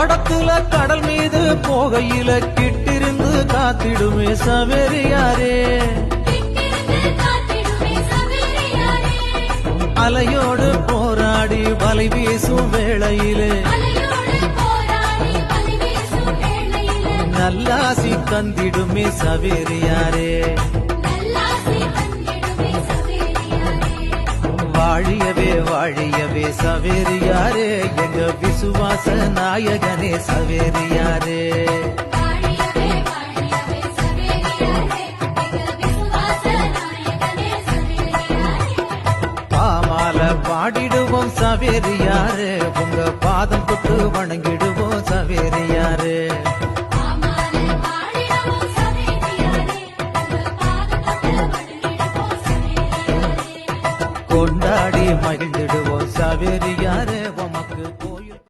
ஓடத்துல கடல் மீது போகையில கிட்டிருந்து காத்திடுமே சவேரியாரே. அலையோடு போராடி வலை வீசும் வேளையிலே. நல்லாசி தந்திடுமே சவேரியாரே. வாழியவே வாழியவே சவேரியாரே எங்க விசுவாச நாயகனே சவேரியாரே பாமால பாடிடுவோம் சவேரியாரே உங்க பாதம் தொட்டு வணங்கிடுவோம். கொண்டாடி மகிழ்ந்திடுவோம். சவேரியாரே உமக்கு கோயில்